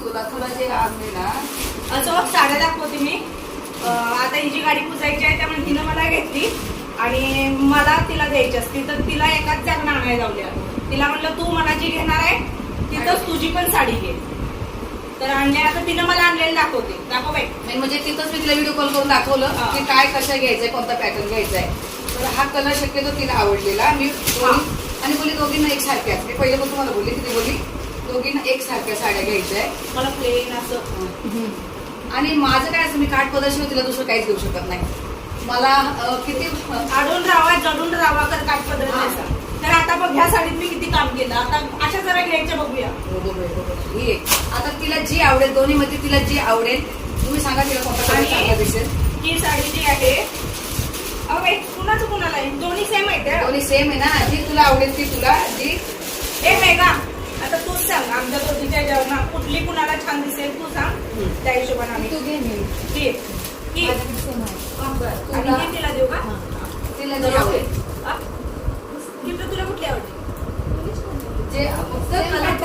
तुला तुला जे आणले ना. असं साड्या दाखवते मी. आता ही जी गाडी पुजायची आहे त्यामुळे हिनं मला घेतली. आणि मला तिला द्यायची असती तर तिला एकाच जाग आणायला लावल्या तिला म्हणलं तू मला जी घेणार आहे तिथंच तुझी पण साडी घे. तर आणल्या आता तिनं मला आणलेलं दाखवते. दाखव बाई. म्हणजे तिथंच मी तिला व्हिडिओ कॉल करून दाखवलं. की काय कशा घ्यायचंय कोणता पॅटर्न घ्यायचा आहे तर हा कलर शक्यतो तिला आवडलेला. मी आणि बोली दोघींना एक सारख्या मी पहिले पण तुम्हाला बोलली की ती बोली दोघींना एक सारख्या साड्या घ्यायच्या आहे मला प्लेन असं आणि माझं काय असं मी काठ पदरशिवाय तिला दुसरं काहीच घेऊ शकत नाही. मला किती आडून राहावा जडून राहावा तर हा. पद्धत तर आता बघ ह्या साडीत मी किती काम केलं. आता अशा जरा घ्यायच्या बघूया. हो, हो, हो, एक. आता तिला जी आवडेल दोन्ही मध्ये तिला जी आवडेल तुम्ही सांगा तिला कोणता दिसेल. ही साडी जी आहे कुणाचं कुणाला आहे? दोन्ही सेम आहेत हं? दोन्ही सेम आहे ना. जी तुला आवडेल ती तुला जी ए मेघा आता तूच सांग आमच्या दोघीच्या जेवणा कुठली कुणाला छान दिसेल तू सांग. त्या हिशोबाने आम्ही तू घे मी. ही ही आणि तुला- ही तिला देऊ का? तिला हा? किट्टू, तुला कुठली आवडली? जे फक्त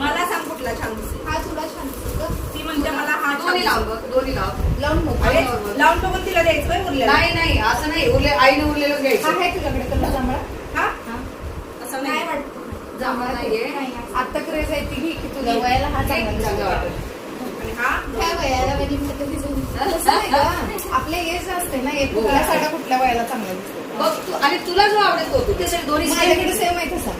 मला सांग कुठला छान दिसेल. हा तुला छान दिसतो का? ती म्हणते मला हा छान दोन्ही लाव दिसेल. बघ, दोन्ही लाव. लावून मोकळा. अरे, बरोबर. लावून बघून तिला द्यायचं होय उरलेलं. नाही नाही असं नाही. उरले आईने उरलेलं हा घ्यायचं. आहे तुझ्याकडे कलर जांभळा हा हा? असं नाही नाही वाटत जांभळा नाहीये आता क्रेज आहे ती घे की तुझ्या वयाला हा चांगला हा? त्या वयाला. आपले असते ना एक कुठल्या साड्या कुठल्या वयाला चांगला दिसतो? बघ तू आणि तुला जो आवडेल तो तू दोन्ही माझ्याकडे सेम आहे. तसा.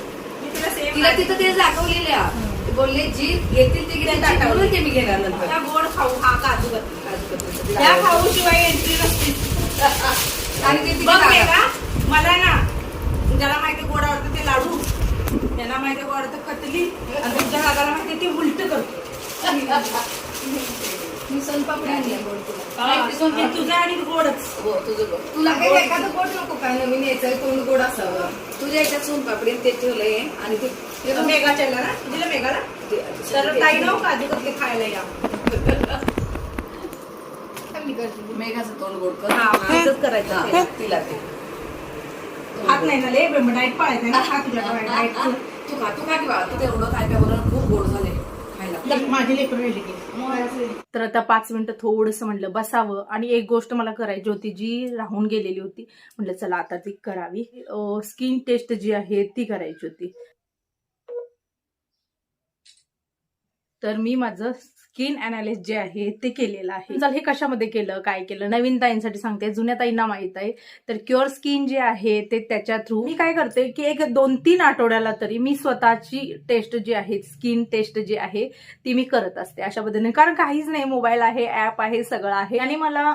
तिला तिला तिथं ते दाखवलेल्या. ते बोलले जी येतील ते घेतील ते मी घेणार नंतर. गोड खाऊ हा काजू तिला त्या. खाऊ शिवाय एंट्री नसते. आणि ते मला ना ज्याला माहिती गोड आवडतं ते लाडू. त्यांना माहिती गोड आवडतं कतली. आणि तुमच्या दादाला माहिती ते उलट करतो. मी सोनपापडी आणली गोड तुला. हा, तुझं आणि गोडच. हो तुझं बघ तुला गोड- एखादं गोड नको काय नवीन यायचं तोंड गोड असावं. तुझ्या याच्यात सोनपापडी ते ठेवलंय आणि ते. मेगा चॅनल ना? तुझ्या मेगाला तर ताई नाव काजू कतली खायला या. मेघाचं तोंड गोड कर. हा, करायचं. हा, तिला ते खात नाही ना ले डाईट पाळायचं ना खा तुझ्या तू खा तू खा की बाळा. तू तेवढं काय काय बोलणं खूप गोड झाले खायला. माझी लेकर राहिली की. तर आता पाच मिनिटं थोडंसं म्हटलं बसावं. आणि एक गोष्ट मला करायची होती जी राहून गेलेली होती. म्हटलं चला आता ती करावी. स्किन टेस्ट जी आहे ती करायची होती. तर मी माझं स्किन अनालिस जे आहे ते केलेलं आहे. चल हे कशामध्ये केलं काय केलं? नवीन ताईंसाठी सांगते जुन्या ताईंना माहीत आहे. तर क्युअर स्किन जे आहे ते त्याच्या थ्रू मी काय करते की एक दोन तीन आठवड्याला तरी मी स्वतःची टेस्ट जी आहे स्किन टेस्ट जी आहे ती मी करत असते अशा पद्धतीने. कारण काहीच नाही मोबाईल आहे ऍप आहे सगळं आहे. आणि मला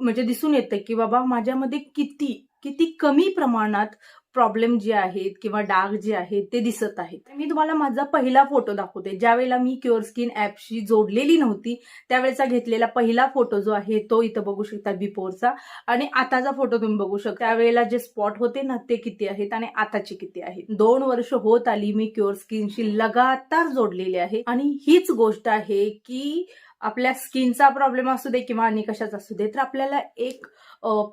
म्हणजे दिसून येतं की बाबा माझ्यामध्ये किती किती कमी प्रमाणात प्रॉब्लेम जे आहेत किंवा डाग जे आहेत ते दिसत आहेत. मी तुम्हाला माझा पहिला फोटो दाखवते. ज्यावेळेला मी क्युअर स्किन ॲपशी जोडलेली नव्हती त्यावेळेचा घेतलेला पहिला फोटो जो आहे तो इथं बघू शकता बिफोरचा आणि आताचा फोटो तुम्ही बघू शकता. त्यावेळेला जे स्पॉट होते ना ते किती आहेत आणि आताचे किती आहेत. दोन वर्ष होत आली मी क्युअर स्किनशी लगातार जोडलेली आहे. आणि हीच गोष्ट आहे की आपल्या स्किनचा प्रॉब्लेम असू दे किंवा आणि कशाचा असू दे तर आपल्याला एक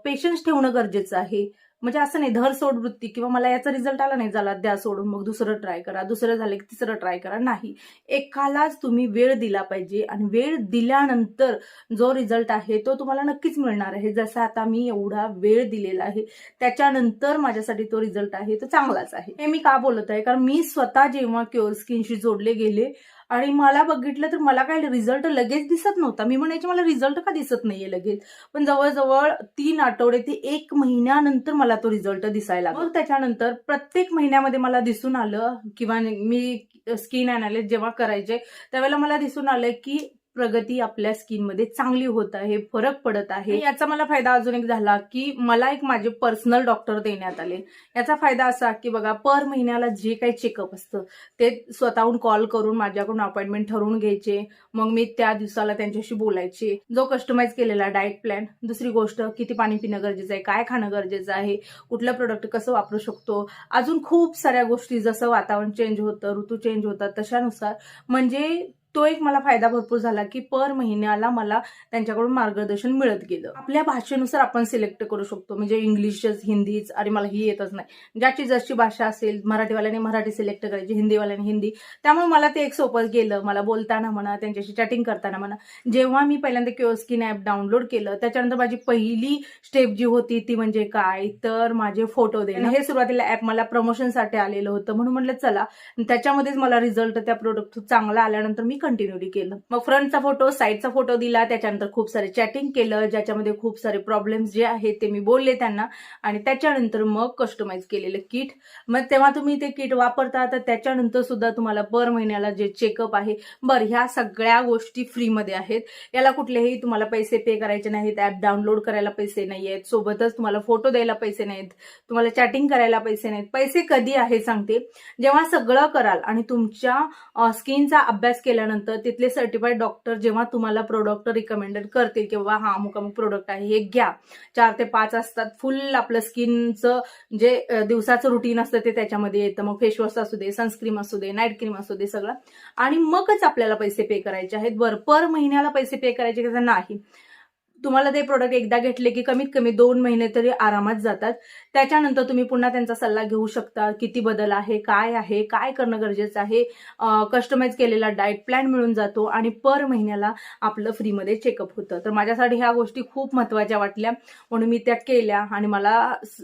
पेशन्स ठेवणं गरजेचं आहे. म्हणजे असं नाही धर सोड वृत्ती किंवा मला याचा रिझल्ट आला नाही झाला द्या सोडून मग दुसरं ट्राय करा दुसरं झालं की तिसरं ट्राय करा. नाही. एकालाच तुम्ही वेळ दिला पाहिजे आणि वेळ दिल्यानंतर जो रिझल्ट आहे तो तुम्हाला नक्कीच मिळणार आहे. जसा आता मी एवढा वेळ दिलेला आहे त्याच्यानंतर माझ्यासाठी तो रिझल्ट आहे तो चांगलाच आहे. हे मी का बोलत आहे? कारण मी स्वतः जेव्हा क्युअर स्किनशी जोडले गेले आणि मला बघितलं तर मला काय रिझल्ट लगेच दिसत नव्हता. मी म्हणायचे मला रिझल्ट का दिसत नाहीये लगेच? पण जवळजवळ तीन आठवडे ते एक महिन्यानंतर मला तो रिझल्ट दिसायला. मग? त्याच्यानंतर प्रत्येक महिन्यामध्ये मला दिसून आलं किंवा मी स्किन अनालिस जेव्हा करायचे त्यावेळेला मला दिसून आलं की प्रगती आपल्या स्किनमध्ये चांगली होत आहे फरक पडत आहे. याचा मला फायदा अजून एक झाला की मला एक माझे पर्सनल डॉक्टर देण्यात आले. याचा फायदा असा की बघा पर महिन्याला जे काही चेकअप असतं ते स्वतःहून कॉल करून माझ्याकडून अपॉइंटमेंट ठरवून घ्यायचे. मग मी त्या दिवसाला त्यांच्याशी बोलायचे. जो कस्टमाइज केलेला डाएट प्लॅन दुसरी गोष्ट किती पाणी पिणं गरजेचं आहे काय खाणं गरजेचं आहे कुठलं प्रोडक्ट कसं वापरू शकतो. अजून खूप साऱ्या गोष्टी जसं वातावरण चेंज होतं ऋतू चेंज होतात तशानुसार. म्हणजे तो एक मला फायदा भरपूर झाला की पर महिन्याला मला त्यांच्याकडून मार्गदर्शन मिळत गेलं. आपल्या भाषेनुसार आपण सिलेक्ट करू शकतो. म्हणजे इंग्लिशच हिंदीच आणि मला ही येतच नाही. ज्याची जशी भाषा असेल मराठीवाल्याने मराठी सिलेक्ट करायची हिंदीवाल्याने हिंदी. त्यामुळे मला ते एक सोपं गेलं. मला बोलताना म्हणा त्यांच्याशी चॅटिंग करताना म्हणा. जेव्हा मी पहिल्यांदा क्युअस्किन ॲप डाउनलोड केलं त्याच्यानंतर माझी पहिली स्टेप जी होती ती म्हणजे काय? तर माझे फोटो देणं. हे सुरुवातीला ॲप मला प्रमोशनसाठी आलेलं होतं. म्हणून म्हटलं चला. त्याच्यामध्येच मला रिझल्ट त्या प्रोडक्ट चांगला आल्यानंतर मी कंटिन्युटी केलं. मग फ्रंटचा फोटो साईडचा फोटो दिला त्याच्यानंतर खूप सारे चॅटिंग केलं ज्याच्यामध्ये खूप सारे प्रॉब्लेम्स जे आहेत ते मी बोलले त्यांना. आणि त्याच्यानंतर मग कस्टमाइज केलेलं किट मग तेव्हा तुम्ही ते किट वापरता तर त्याच्यानंतर सुद्धा तुम्हाला पर महिन्याला जे चेकअप आहे बरं ह्या सगळ्या गोष्टी फ्रीमध्ये आहेत. याला कुठलेही तुम्हाला पैसे पे करायचे नाहीत ॲप डाउनलोड करायला पैसे नाही आहेत सोबतच तुम्हाला फोटो द्यायला पैसे नाहीत तुम्हाला चॅटिंग करायला पैसे नाहीत. पैसे कधी आहे सांगते. जेव्हा सगळं कराल आणि तुमच्या स्किनचा अभ्यास केल्यानंतर तिथले सर्टिफाईड डॉक्टर जेव्हा तुम्हाला प्रोडक्ट रिकमेंडेड करतील किंवा हा अमुक अमुक प्रोडक्ट आहे हे घ्या. चार ते पाच असतात. फुल आपलं स्किनचं जे दिवसाचं रुटीन असतं ते त्याच्यामध्ये येतं. मग फेसवॉश असू दे सनस्क्रीम असू दे नाईट क्रीम असू दे सगळं. आणि मगच आपल्याला पैसे पे करायचे आहेत. बरं पर महिन्याला पैसे पे करायचे नाही? तुम्हाला ते प्रोडक्ट एकदा घेतले की कमीत कमी दोन महिने तरी आरामात जातात. त्याच्यानंतर तुम्ही पुन्हा त्यांचा सल्ला घेऊ शकता. किती बदल आहे काय आहे काय करणं गरजेचं आहे? कस्टमाइज केलेला डाएट प्लॅन मिळून जातो आणि पर महिन्याला आपलं फ्रीमध्ये चेकअप होतं. तर माझ्यासाठी ह्या गोष्टी खूप महत्त्वाच्या वाटल्या. म्हणून मी त्या केल्या आणि मला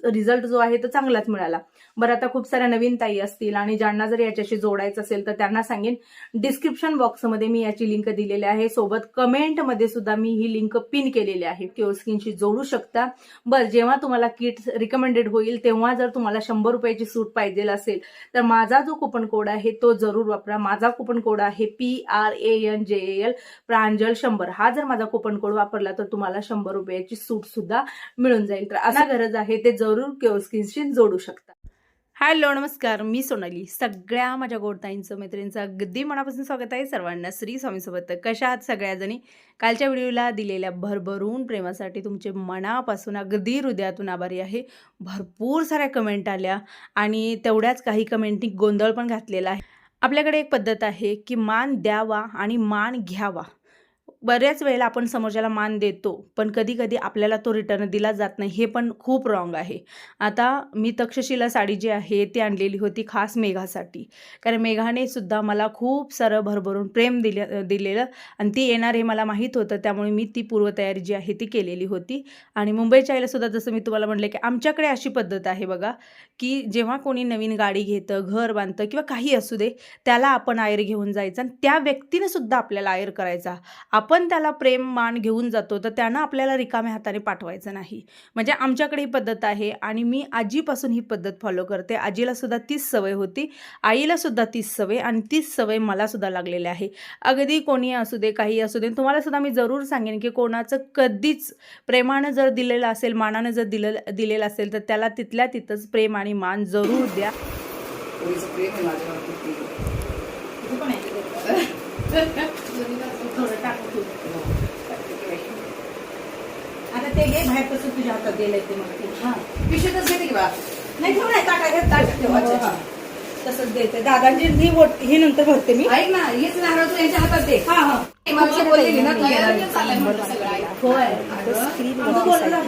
रिझल्ट जो आहे तो चांगलाच मिळाला. बरं आता खूप साऱ्या नवीन ताई असतील आणि ज्यांना जर याच्याशी जोडायचं असेल तर त्यांना सांगेन. डिस्क्रिप्शन बॉक्समध्ये मी याची लिंक दिलेली आहे. सोबत कमेंटमध्ये सुद्धा मी ही लिंक पिन केली केलेली आहे किओ स्किनशी जोडू शकता. बरं जेव्हा तुम्हाला किट रिकमेंडेड होईल तेव्हा जर तुम्हाला शंभर रुपयाची सूट पाहिजे असेल तर माझा जो कुपन कोड आहे तो जरूर वापरा. माझा कुपन कोड आहे P R A N J L Pranjal शंभर. हा जर माझा कुपन कोड वापरला तर तुम्हाला शंभर रुपयाची सूट सुद्धा मिळून जाईल. तर असा गरज आहे ते जरूर किओस्किनशी जोडू शकता. हॅलो नमस्कार. मी सोनाली. सगळ्या माझ्या गोडताईंचं मैत्रिणींचं अगदी मनापासून स्वागत आहे सर्वांना. श्री स्वामीसोबत कशा आहात सगळ्याजणी? कालच्या व्हिडिओला दिलेल्या भरभरून प्रेमासाठी तुमचे मनापासून अगदी हृदयातून आभारी आहे. भरपूर साऱ्या कमेंट आल्या आणि तेवढ्याच काही कमेंटनी गोंधळ पण घातलेला आहे. आपल्याकडे एक पद्धत आहे की मान द्यावा आणि मान घ्यावा. बऱ्याच वेळेला आपण समोरच्याला मान देतो पण कधी कधी आपल्याला तो रिटर्न दिला जात नाही हे पण खूप रॉंग आहे. आता मी तक्षशिला साडी जी आहे ती आणलेली होती खास मेघासाठी. कारण मेघाने सुद्धा मला खूप सारं भरभरून प्रेम दिले दिलेलं आणि ती येणार हे मला माहीत होतं त्यामुळे मी ती पूर्वतयारी जी आहे ती केलेली होती. आणि मुंबईच्या आईला सुद्धा जसं मी तुम्हाला म्हटलं की आमच्याकडे अशी पद्धत आहे बघा की जेव्हा कोणी नवीन गाडी घेतं घर बांधतं किंवा काही असू दे त्याला आपण आयर घेऊन जायचं आणि त्या व्यक्तीने सुद्धा आपल्याला आयर करायचा. आपण त्याला प्रेम मान घेऊन जातो तर त्यानं आपल्याला रिकाम्या हाताने पाठवायचं नाही. म्हणजे आमच्याकडे ही पद्धत आहे आणि मी आजीपासून ही पद्धत फॉलो करते. आजीला सुद्धा तीच सवय होती आईला सुद्धा तीच सवय आणि तीच सवय मला सुद्धा लागलेली आहे. अगदी कोणी असू दे काही असू दे तुम्हाला सुद्धा मी जरूर सांगेन की कोणाचं कधीच प्रेमानं जर दिलेलं असेल मानानं जर दिलेलं दिलेलं असेल तर त्याला तिथल्या तिथंच प्रेम आणि मान जरूर द्या. प्रेम आहे आता ते घे बाहेर कसं तुझ्या हातात दिलंय ते. मला पिशवीतच घेते की बा? नाही ठेव नाही ताटा घे ताटा ठेव अच्छा. अच्छा. तसंच द्यायचं दादांची ही वोट ही नंतर भरते मी. ऐक ना हेच नारळ तू यांच्या हातात दे. हा हा. मला बोललेली ना तू येणार. होय.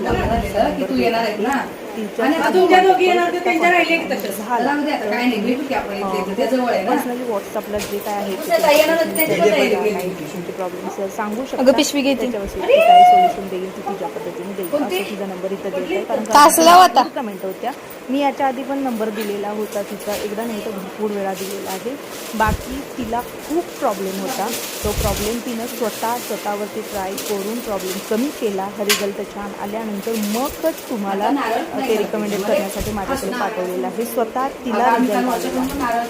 झालेलं की तू येणार आहेत ना. आणि आता आता तुमच्या दोघी येणार तर त्यांच्या राहिले की तसेच राहू दे आता काय नाही. भेटू की आपण इथे इथे. ते जवळ आहे ना. पर्सनली व्हॉट्सअपला जे काय आहे येणार. तुमचे प्रॉब्लेम्स सांगू शकता? अगं, पिशवी घे ती. त्याच्यावर ती काय सोल्युशन देईल ती तुझ्या पद्धतीने देईल? असं तिचा नंबर इथं देत आहे कारण तासला होता. कमेंट होत्या. मी याच्या आधी पण नंबर दिलेला होता तिचा. एकदा नाही तर भरपूर वेळा दिलेला आहे. बाकी तिला खूप प्रॉब्लेम होता. तो प्रॉब्लेम तिनं स्वतः स्वतःवरती ट्राय करून प्रॉब्लेम कमी केला. रिझल्ट छान आल्यानंतर मगच तुम्हाला ते रिकमेंडेड. करण्यासाठी माझ्याकडे पाठवलेलं आहे. स्वतः तिला. पण. हा,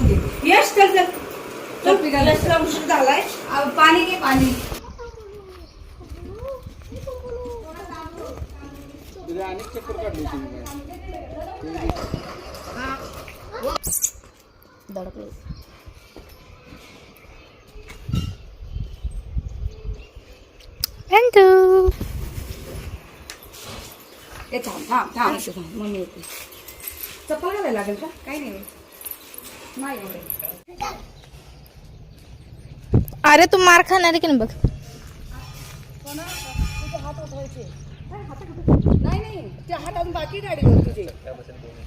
घे. उशीर झालाय. पाणी घे पाणी. ए थांब थांब थांब. असं थांब मग मी येते. चप्पल घालायला लागेल का? काही नाही. नाही एवढे. अरे तू मार खाणार आहे की नाही बघ. नाही नाही. ते हात अजून बाकी गाडीवर तुझे.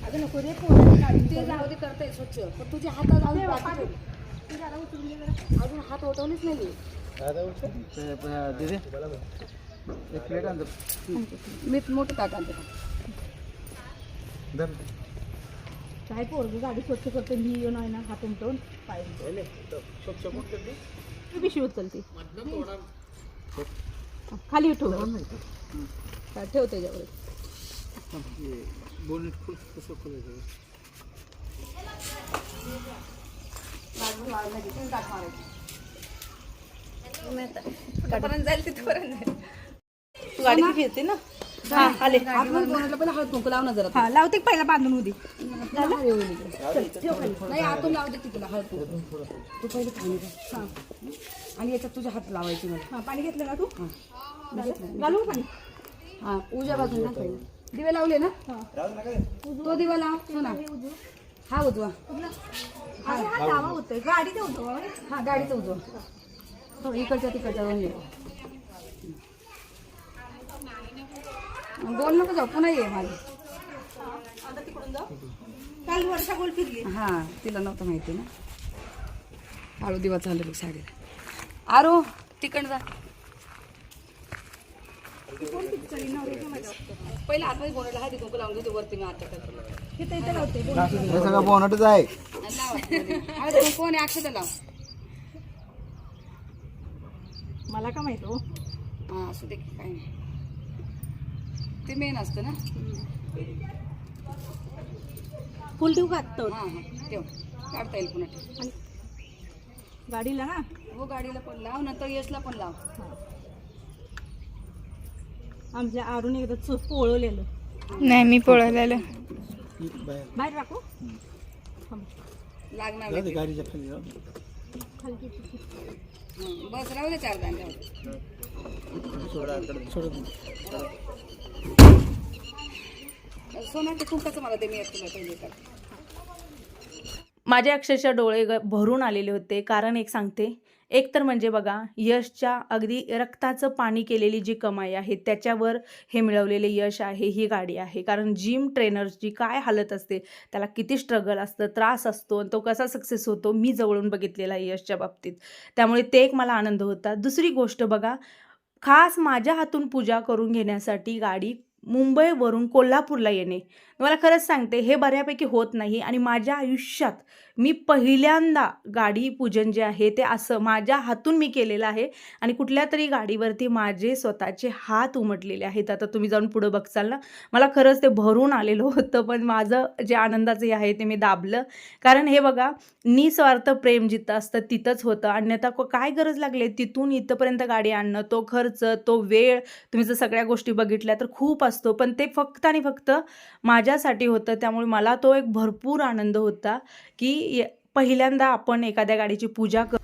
अगं नको रे पोराची ते जाऊ दे करते स्वच्छ. पण तुझे हात अजून बाकी. अजून हात ओटवलेच नाही मी मोठं आणते. काय पोरग गाडी स्वच्छ करते मी येऊन आहे ना हात उमटवून पाय ती पिशवी उचलते. खाली ठेव हा, ठेव त्याच्यावर. जाईल तिथपर्यंत जाईल. तू गाडी किती घेते ना? हा आले. आपण कोणाला पण हळद कुंकू लाव ना जरा. हा लावते का पहिला बांधून उदी. नाही आतून लावते ती तुला हळद कुंकू तू पहिले पाणी घे. हा. आणि याच्यात तुझे हात लावायचे मला. हा पाणी घेतलं का तू. घालू का पाणी? हा उजव्या ना पहिले. दिवे लावले ना? तो दिवा लाव. सोना हा उजवा. अरे हा लावा होतोय. गाडी ठेवतो हा गाडीचा उजवा. हो इकडच्या तिकडच्या दोन ये. बोल नको जाऊ पुन्हा ये माझी आता तिकडून जाऊ? काल वर्षा गोल फिरली हा तिला नव्हतं माहिती ना. आळू दिवा चालू बघ साडीला. आरो तिकड जा. पहिला आतमध्ये कुंकू लावून घेते वरती मी आता करते इथे इथे लावते हे सगळं बोनटच आहे. अक्षता लाव. मला का माहीत हो? हा असू दे की, काही नाही. ते मेन असतं ना? फुल ठेवू का आत्ता? हा हा. ठेव. काढता येईल पुन्हा ठेव. गाडीला ना? हो गाडीला पण लाव नंतर यशला पण लाव. आमच्या आरून एकदा चूक पोळवलेलं. नाही मी पळवलेलं. बाहेर राखू? लागणार नाही. गाडीच्या खाली जाऊ. खाली ठेव. हं, बस राहू दे चार दांड्या सोना ते कुंकाचं मला ते मी तुला पहिले माझे अक्षरशः डोळे ग भरून आलेले होते. कारण एक सांगते. एक तर म्हणजे बघा यशच्या अगदी रक्ताचं पाणी केलेली जी कमाई आहे त्याच्यावर हे मिळवलेले यश आहे ही गाडी आहे. कारण जिम ट्रेनर्सची काय हालत असते त्याला किती स्ट्रगल असतं त्रास असतो आणि तो कसा सक्सेस होतो मी जवळून बघितलेला आहे यशच्या बाबतीत. त्यामुळे ते एक मला आनंद होता. दुसरी गोष्ट बघा खास माझ्या हातून पूजा करून घेण्यासाठी गाडी मुंबईवरून कोल्हापूरला येणे. मला खरंच सांगते हे बऱ्यापैकी होत नाही आणि माझ्या आयुष्यात मी पहिल्यांदा गाडी पूजन जे आहे ते असं माझ्या हातून मी केलेलं आहे आणि कुठल्या तरी गाडीवरती माझे स्वतःचे हात उमटलेले आहेत. आता तुम्ही जाऊन पुढं बघचाल ना मला खरंच ते भरून आलेलं होतं पण माझं जे आनंदाचं हे आहे ते मी दाबलं. कारण हे बघा निस्वार्थ प्रेम जिथं असतं तिथंच होतं. अन्यथा काय गरज लागली? तिथून इथंपर्यंत गाडी आणणं तो खर्च तो वेळ तुम्ही जर सगळ्या गोष्टी बघितल्या तर खूप असतो. पण ते फक्त आणि फक्त माझ्यासाठी होतं त्यामुळे मला तो एक भरपूर आनंद होता की पहिल्यांदा आपण एखाद्या गाडीची पूजा कर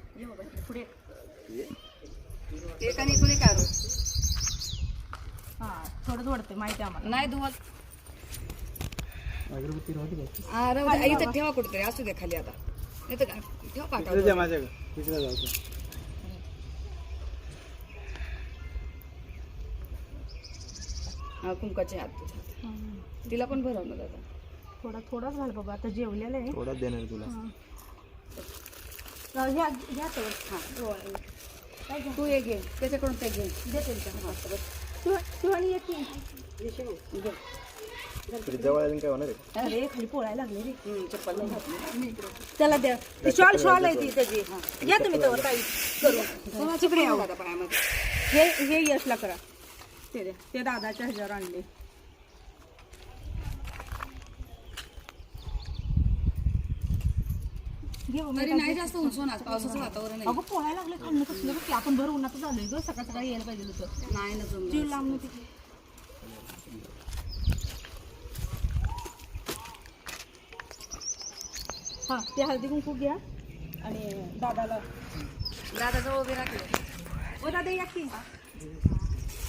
हा थोडं थोडं माहिती आम्हाला. नाही. इथं ठेवा कुठेतरी असू दे खाली आता. नाही तर ठेवा पाठवा. हा कुंकाचे हात. तिला पण भरवलं दादा. थोडा थोडाच घाल बाबा आता जेवलेलं आहे. थोडा देणार तुला. अं, ह्या हा तू एक घे त्याच्याकडून ते घे. येते जवळ अजून काय होणार आहे? अरे खाली पोळायला लागले रे. चप्पल. त्याला द्या. ती शॉल शॉल आहे ती त्याची. या तुम्ही पायामध्ये हे हे यशला करा. ते द्या. ते दादाच्या ह्याच्यावर आणले घे मग. तरी नाही जास्त उंचून आज पावसाचं वातावरण आहे. अगं पोहायला लागले खाल्लं कसलं बघ की आपण भर उन्हाचं झालोय ग सकाळ सकाळी यायला पाहिजे होतं. नाही ना जमलं. जीव लांब नव्हती हा ते हळदी कुंकू घ्या आणि दादाला. दादा जवळ उभे राखले ओ दादा या की.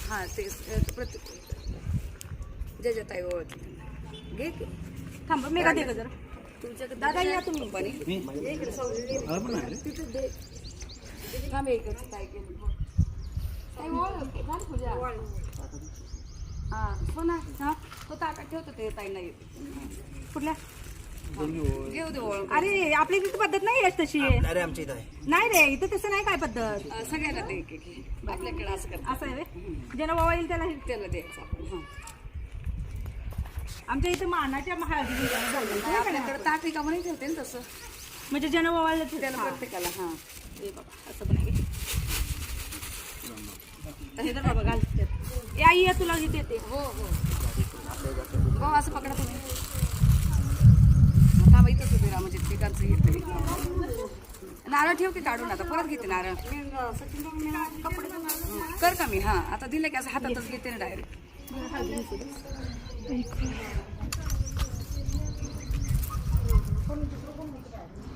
हा ते प्रत्येक जे जे ताई ओळख. घे की. थांबा मेघा दे जरा? दादा या तुम्ही. हा सोना हा? तो ठेवतो ते ताई नाही कुठल्या? घेऊ दे ओळ अरे आपली तिथे पद्धत नाही आहे तशी. अरे आमच्या इथं आहे. नाही रे इथं तसं नाही काय पद्धत. सगळ्याला दे एक एक. एक. आपल्याकडे असं करतात असं आहे रे ज्याला बाबा येईल त्याला हे- त्याला द्यायचं. आपण हा. आमच्या इथं मानाच्या हळदी ताट रिकामं नाही ठेवते ना तसं. म्हणजे ज्यानं वावायला त्याला प्रत्येकाला हा. हे बघा असं पण हे तर बाबा घाल त्यात. ए, आई या तुला घेते ते हो हो. हो असं पकडा तुम्ही. थांबा इथंच उभी राहा म्हणजे पिकांचं येतं नारळ ठेव की काढून आता? परत घेते नारळ. कर का मी? हा आता दिलं की असं हातातच घेते ना डायरेक्ट.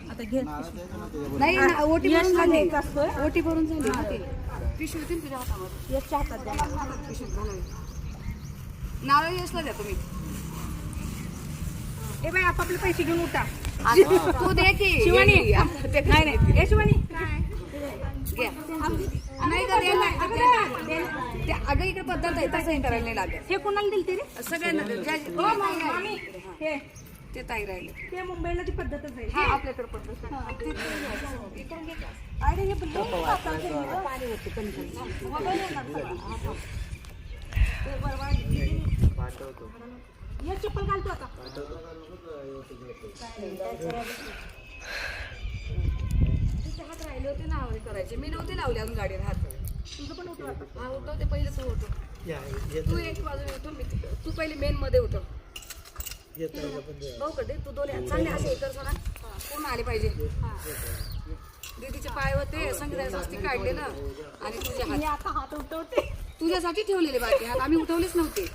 आता घे. नाही ना, ओटी भरून झाली ओटी भरून झाली. पिशवी होती तुझ्या हातामध्ये यशच्या हातात द्या. पिशवीत घालावी. नारळ यशला द्या तुम्ही. ए बाई आपापले पैसे घेऊन उठा. तू दे की. शिवानी. नाही नाही. ए शिवानी. घ्या. नाही का दे ना, दे ना, दे ना. ते अगं इकडे पद्धत आहे तसंही करायला नाही लागत. हे कोणाला दिलते रे सगळ्यांना. ज्या- हो मामी मामी. हे. ते ताई राहिले. ते मुंबईला ती पद्धतच आहे. हा आपल्याकडे पद्धत आहे. ते- ते इकडून घे. अरे हे पण चप्पल घालतो आता. हात राहिले होते ना आवळे करायचे. मी नव्हते लावले अजून गाडीवर हात. तुझं पण उठव हा उठवते पहिले तू उठव. तू एक बाजूने उठव मी. तू पहिले मेन मध्ये उठव भाऊ कडे तू दोन हात. चालले असे कर सोना पूर्ण आले पाहिजे? दीदीचे पाय होते संगीतासाठी काढले ना. आणि तुझे हात. आता हात उठवते. तुझ्यासाठी ठेवलेले बाकी हात आम्ही उठवलेच नव्हते.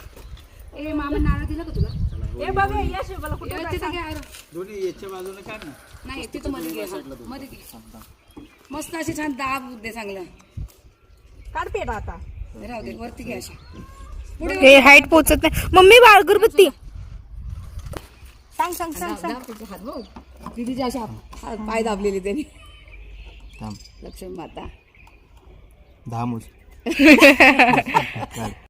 ए मामा नारळ दिला का तुला? ए बाबा या शिवाला कुठे. दोन्ही याच्या बाजूने काढ ना. नाही तिथं मध्ये हा. मध्ये मस्त अशी छान दाब दे चांगलं. काढ पेटा आता. राहू दे वरती घे अशी. पुढे हे हाईट पोचत नाही. मम्मी बाळ अगरबत्ती सांग सांग सांग सांग. दाब तुझे हात दीदीचे असे हात- हात- पाय दाबलेले त्यांनी. थांब. लक्ष्मी माता. दहा मूस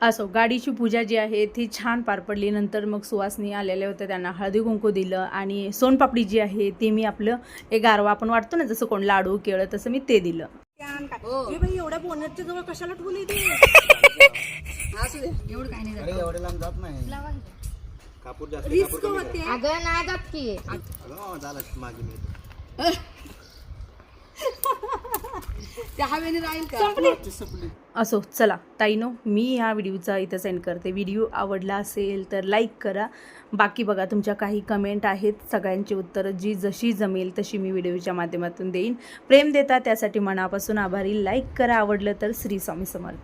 असो गाडीची पूजा जी आहे ती छान पार पडली. नंतर मग सुवासनी आलेल्या होत्या त्यांना हळदी कुंकू दिलं आणि सोनपापडी जी आहे ती मी आपलं एक गारवा आपण वाटतो ना जसं कोण लाडू केळं तसं मी ते दिलं. हो. एवढ्या बोनटच्या जवळ कशाला ठेवली एवढं काही नाही झालं. अरे एवढे लांब जात नाही. कापूर जास्त रिस्क होते. अगं नाही जात की. अगं, झालं मागे मी त्या हवेने राहील का असो चला. ताईनो मी ह्या व्हिडिओचा इथं सेंड करते. व्हिडिओ आवडला असेल तर लाईक करा. बाकी बघा तुमच्या काही कमेंट आहेत सगळ्यांची उत्तरं जी जशी जमेल तशी मी व्हिडिओच्या माध्यमातून देईन. प्रेम देता त्यासाठी मनापासून आभारी. लाईक करा आवडलं तर श्री स्वामी समर्थ.